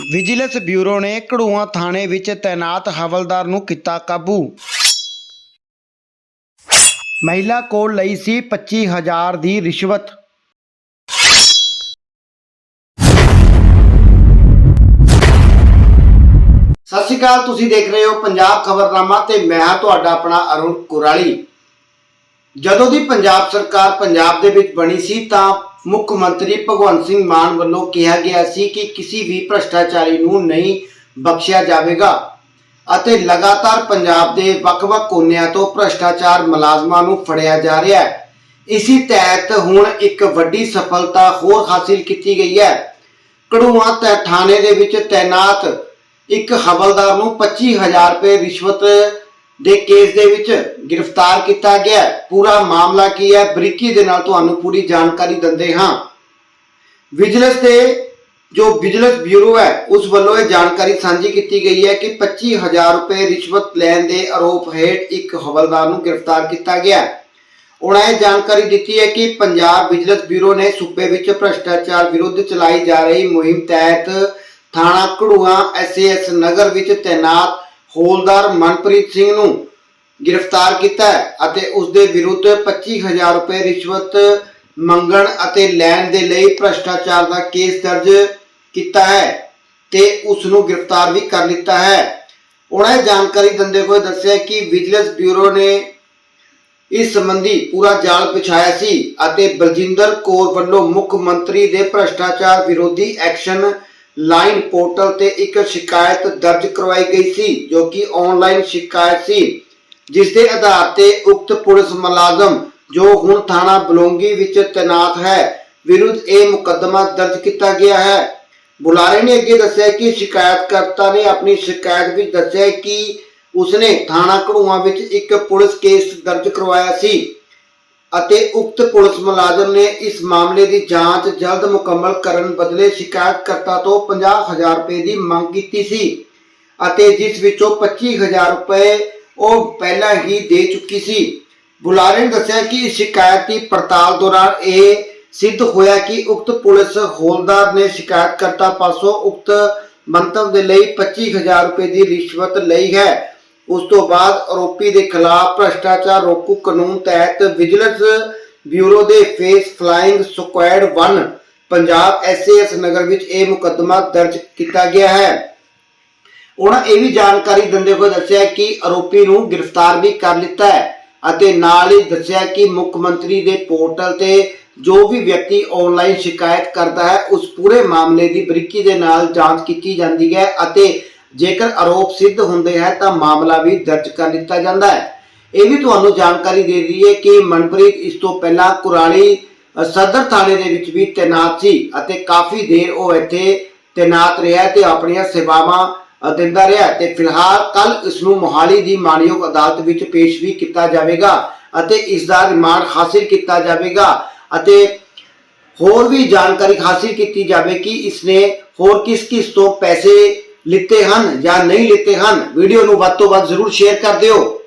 Vigilance bureau ਨੇ ਘੜੂਆਂ ਥਾਣੇ ਵਿੱਚ ਤੈਨਾਤ ਹਵਲਦਾਰ ਨੂੰ ਕੀਤਾ ਕਾਬੂ। ਮਹਿਲਾ ਕੋਲ ਲਈ ਸੀ 25000 ਦੀ ਰਿਸ਼ਵਤ। ਸਤਿ ਸ਼੍ਰੀ ਅਕਾਲ, ਤੁਸੀਂ ਦੇਖ ਰਹੇ ਹੋ ਪੰਜਾਬ ਖਬਰਨਾਮਾ ਤੇ ਮੈਂ ਹਾਂ ਤੁਹਾਡਾ ਆਪਣਾ ਅਰੁਣ ਕੁਰਾਲੀ। ਜਦੋਂ ਦੀ ਪੰਜਾਬ ਸਰਕਾਰ ਪੰਜਾਬ ਦੇ ਵਿੱਚ ਬਣੀ ਸੀ ਤਾਂ ਮੁੱਖ ਮੰਤਰੀ ਭਗਵੰਤ ਸਿੰਘ ਮਾਨ ਵੱਲੋਂ ਕਿਹਾ ਗਿਆ ਸੀ ਕਿ ਕਿਸੇ ਵੀ ਭ੍ਰਸ਼ਟਾਚਾਰੀ ਨੂੰ ਨਹੀਂ ਬਖਸ਼ਿਆ ਜਾਵੇਗਾ ਅਤੇ ਲਗਾਤਾਰ ਪੰਜਾਬ ਦੇ ਵੱਖ-ਵੱਖ ਕੋਨਿਆਂ ਤੋਂ ਭ੍ਰਸ਼ਟਾਚਾਰ ਮੁਲਾਜ਼ਮਾਂ ਨੂੰ ਫੜਿਆ ਜਾ ਰਿਹਾ ਹੈ। ਇਸੇ ਤਹਿਤ ਹੁਣ ਇੱਕ ਵੱਡੀ ਸਫਲਤਾ ਹੋਰ ਹਾਸਿਲ ਕੀਤੀ ਗਈ ਹੈ। ਕੜੂਆ ਤੇ ਥਾਣੇ ਦੇ ਵਿੱਚ ਤੈਨਾਤ ਇੱਕ ਹਵਲਦਾਰ ਨੂੰ 25000 ਰੁਪਏ ਰਿਸ਼ਵਤ ਦੇ ਕੇਸ ਦੇ ਵਿੱਚ ਗ੍ਰਿਫਤਾਰ ਕੀਤਾ ਗਿਆ ਪੂਰਾ ਮਾਮਲਾ ਕੀ ਹੈ? ਬਰੀਕੀ ਦੇ ਨਾਲ ਤੁਹਾਨੂੰ ਪੂਰੀ ਜਾਣਕਾਰੀ ਦਿੰਦੇ ਹਾਂ। ਵਿਜੀਲੈਂਸ ਦੇ ਜੋ ਵਿਜੀਲੈਂਸ ਬਿਊਰੋ ਹੈ, ਉਸ ਵੱਲੋਂ ਇਹ ਜਾਣਕਾਰੀ ਸਾਂਝੀ ਕੀਤੀ ਗਈ ਹੈ ਕਿ 25000 ਰੁਪਏ ਰਿਸ਼ਵਤ ਲੈਣ ਦੇ ਆਰੋਪ ਹੇਠ ਇੱਕ ਹਵਲਦਾਰ ਨੂੰ ਗ੍ਰਿਫਤਾਰ ਕੀਤਾ ਗਿਆ ਉਹਨਾਂ ਇਹ ਜਾਣਕਾਰੀ ਦਿੱਤੀ ਹੈ ਕਿ ਪੰਜਾਬ ਵਿਜੀਲੈਂਸ ਬਿਊਰੋ ਨੇ ਸੂਬੇ ਵਿੱਚ ਭ੍ਰਸ਼ਟਾਚਾਰ ਵਿਰੁੱਧ ਚਲਾਈ ਜਾ ਰਹੀ ਮੁਹਿੰਮ ਤਹਿਤ ਥਾਣਾ ਘੜੂਆ ਐਸਏਐਸ ਨਗਰ ਵਿੱਚ ਤੈਨਾਤ ਹੌਲਦਾਰ ਮਨਪ੍ਰੀਤ ਸਿੰਘ ਨੂੰ ਗ੍ਰਿਫਤਾਰ ਕੀਤਾ ਅਤੇ ਉਸ ਦੇ ਵਿਰੁੱਧ 25000 ਰੁਪਏ ਰਿਸ਼ਵਤ ਮੰਗਣ ਅਤੇ ਲੈਣ ਦੇ ਲਈ ਭ੍ਰਸ਼ਟਾਚਾਰ ਦਾ ਕੇਸ ਦਰਜ ਕੀਤਾ ਹੈ ਤੇ ਉਸ ਨੂੰ ਗ੍ਰਿਫਤਾਰ ਵੀ ਕਰ ਲਿੱਤਾ ਹੈ। ਉਹਨਾਂ ਜਾਣਕਾਰੀ ਦਿੰਦੇ ਹੋਏ ਦੱਸਿਆ ਕਿ ਵਿਜੀਲੈਂਸ ਬਿਊਰੋ ਨੇ ਇਸ ਸੰਬੰਧੀ ਪੂਰਾ ਜਾਲ ਵਿਛਾਇਆ ਸੀ ਅਤੇ ਬਲਜਿੰਦਰ ਕੌਰ ਵੱਲੋਂ ਮੁੱਖ ਮੰਤਰੀ ਦੇ ਭ੍ਰਸ਼ਟਾਚਾਰ ਵਿਰੋਧੀ ਐਕਸ਼ਨ ਲਾਈਨ ਪੋਰਟਲ ਤੇ ਇੱਕ ਸ਼ਿਕਾਇਤ ਦਰਜ ਕਰਵਾਈ ਗਈ ਸੀ, ਜੋ ਕਿ ਆਨਲਾਈਨ ਸ਼ਿਕਾਇਤ ਸੀ। ਜਿਸ ਦੇ ਆਧਾਰ ਤੇ ਉਕਤ ਪੁਲਿਸ ਮੁਲਾਜ਼ਮ, ਜੋ ਹੁਣ ਥਾਣਾ ਬਲੌਂਗੀ ਵਿੱਚ ਤੈਨਾਤ ਹੈ, ਵਿਰੁੱਧ ਇਹ ਮੁਕੱਦਮਾ ਦਰਜ ਕੀਤਾ ਗਿਆ ਹੈ। ਬੁਲਾਰੇ ਨੇ ਅੱਗੇ ਦੱਸਿਆ ਕਿ ਸ਼ਿਕਾਇਤਕਰਤਾ ਨੇ ਆਪਣੀ ਸ਼ਿਕਾਇਤ ਵਿੱਚ ਦੱਸਿਆ ਕਿ ਉਸਨੇ ਥਾਣਾ ਘੜੂਆ ਵਿੱਚ ਇੱਕ ਪੁਲਿਸ ਕੇਸ ਦਰਜ ਕਰਵਾਇਆ ਸੀ। ਅਤੇ ਉਕਤ ਪੁਲਿਸ ਮੁਲਾਜ਼ਮ ਨੇ ਇਸ ਮਾਮਲੇ ਦੀ ਜਾਂਚ ਜਲਦ ਮੁਕੰਮਲ ਕਰਨ ਬਦਲੇ ਸ਼ਿਕਾਇਤਕਰਤਾ ਤੋਂ 50000 ਰੁਪਏ ਦੀ ਮੰਗ ਕੀਤੀ ਸੀ ਅਤੇ ਜਿਸ ਵਿੱਚੋਂ 25000 ਰੁਪਏ ਉਹ ਪਹਿਲਾਂ ਹੀ ਦੇ ਚੁੱਕੀ ਸੀ। ਬੁਲਾਰੇ ਨੇ ਦੱਸਿਆ ਕਿ ਸ਼ਿਕਾਇਤ ਦੀ ਪੜਤਾਲ ਦੌਰਾਨ ਇਹ ਸਿੱਧ ਹੋਇਆ ਕਿ ਉਕਤ ਪੁਲਿਸ ਹੌਲਦਾਰ ਨੇ ਸ਼ਿਕਾਇਤਕਰਤਾ ਪਾਸੋਂ ਉਕਤ ਮੰਤਵ ਦੇ ਲਈ 25000 ਰੁਪਏ ਦੀ ਰਿਸ਼ਵਤ ਲਈ ਹੈ। ਉਸ ਤੋਂ ਬਾਅਦ ਆਰੋਪੀ ਦੇ ਖਿਲਾਫ ਭ੍ਰਸ਼ਟਾਚਾਰ ਰੋਕੂ ਕਾਨੂੰਨ ਤਹਿਤ ਵਿਜੀਲੈਂਸ ਬਿਊਰੋ ਦੇ face flying squad 1 Punjab SAS Nagar ਵਿੱਚ ਇਹ ਮੁਕੱਦਮਾ ਦਰਜ ਕੀਤਾ ਗਿਆ ਹੈ। ਉਹਨਾਂ ਇਹ ਵੀ ਜਾਣਕਾਰੀ ਦਿੰਦੇ ਹੋਏ ਦੱਸਿਆ ਕਿ ਆਰੋਪੀ ਨੂੰ ਗ੍ਰਿਫਤਾਰ ਵੀ ਕਰ ਲਿੱਤਾ ਹੈ ਅਤੇ ਨਾਲ ਹੀ ਦੱਸਿਆ ਕਿ ਮੁੱਖ ਮੰਤਰੀ ਦੇ ਪੋਰਟਲ ਤੇ ਜੋ ਵੀ ਵਿਅਕਤੀ ਆਨਲਾਈਨ ਸ਼ਿਕਾਇਤ ਕਰਦਾ ਹੈ, ਉਸ ਪੂਰੇ ਮਾਮਲੇ ਦੀ ਬਰੀਕੀ ਦੇ ਨਾਲ ਜਾਂਚ ਕੀਤੀ ਜਾਂਦੀ ਹੈ ਅਤੇ ਜੇਕਰ ਆਰੋਪ ਸਿੱਧ ਹੁੰਦੇ ਹੈ ਤਾਂ ਮਾਮਲਾ ਵੀ ਦਰਜ ਕਰ ਦਿੱਤਾ ਜਾਂਦਾ ਹੈ। ਇਹ ਵੀ ਤੁਹਾਨੂੰ ਜਾਣਕਾਰੀ ਦੇ ਦਈਏ ਕਿ ਮਨਪ੍ਰੀਤ ਇਸ ਤੋਂ ਪਹਿਲਾਂ ਕੁਰਾਲੀ ਸਦਰ ਥਾਣੇ ਦੇ ਵਿੱਚ ਵੀ ਤੈਨਾਤ ਸੀ ਅਤੇ ਕਾਫੀ ਦੇਰ ਉਹ ਇੱਥੇ ਤੈਨਾਤ ਰਿਹਾ ਤੇ ਆਪਣੀਆਂ ਸੇਵਾਵਾਂ ਦਿੰਦਾ ਰਿਹਾ ਤੇ ਫਿਲਹਾਲ ਕੱਲ ਇਸ ਨੂੰ ਮੋਹਾਲੀ ਦੀ ਮਾਨਯੋਗ ਅਦਾਲਤ ਵਿੱਚ ਪੇਸ਼ ਵੀ ਕੀਤਾ ਜਾਵੇਗਾ ਅਤੇ ਇਸ ਦਾ ਰਿਮਾਂਡ ਹਾਸਿਲ ਕੀਤਾ ਜਾਵੇਗਾ ਅਤੇ ਹੋਰ ਵੀ ਜਾਣਕਾਰੀ ਹਾਸਿਲ ਕੀਤੀ ਜਾਵੇ ਕਿ ਇਸਨੇ ਹੋਰ ਕਿਸ ਕਿਸ ਤੋਂ ਪੈਸੇ ਲਿੱਤੇ ਹਨ ਜਾਂ ਨਹੀਂ ਲਿੱਤੇ ਹਨ, ਵੀਡੀਓ ਨੂੰ ਵੱਧ ਤੋਂ ਵੱਧ ਜ਼ਰੂਰ ਸ਼ੇਅਰ ਕਰ ਦਿਓ।